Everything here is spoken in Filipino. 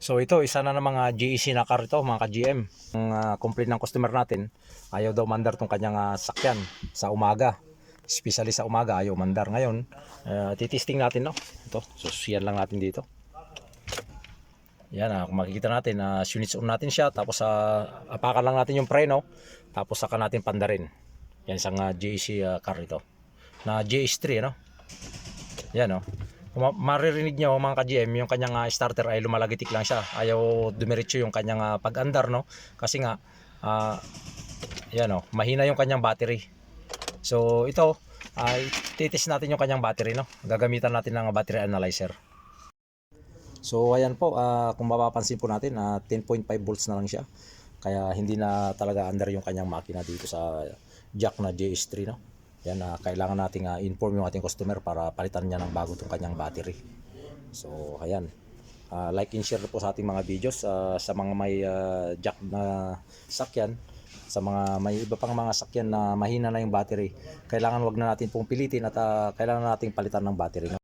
So ito, isa na ng mga GEC na car ito, mga ka-GM. Ang uh, complaint ng customer natin, ayaw daw mandar tong kanyang ah, sakyan sa umaga. Especially sa umaga, ayaw mandar. Ngayon, uh, titisting natin, no? Ito, susiyan lang natin dito. Yan, ah, kung makikita natin, na units on natin siya, tapos uh, apakan lang natin yung preno, tapos saka natin pandarin. Yan, isang uh, GEC ah, car ito. Na GS3, ano? Yan, oh. Maririnig nyo mga ka-GM, yung kanyang ah, starter ay lumalagitik lang siya. Ayaw dumiretso yung kanyang ah, pag-andar, no? Kasi nga, ah, yan oh, mahina yung kanyang battery. So ito, ay titis natin yung kanyang battery, no? Gagamitan natin ng battery analyzer. So ayan po, ah, kung mapapansin po natin, ah, 10.5 volts na lang siya. Kaya hindi na talaga under yung kanyang makina dito sa jack na JS3, no? Yan, ah, kailangan nating ah, inform yung ating customer para palitan niya ng bago tong kanyang battery. So ayan, Ah, like and share po sa ating mga videos ah, sa mga may ah, jack na sakyan sa mga may iba pang mga sakyan na mahina na yung battery kailangan wag na natin pong pilitin at ah, kailangan nating palitan ng battery?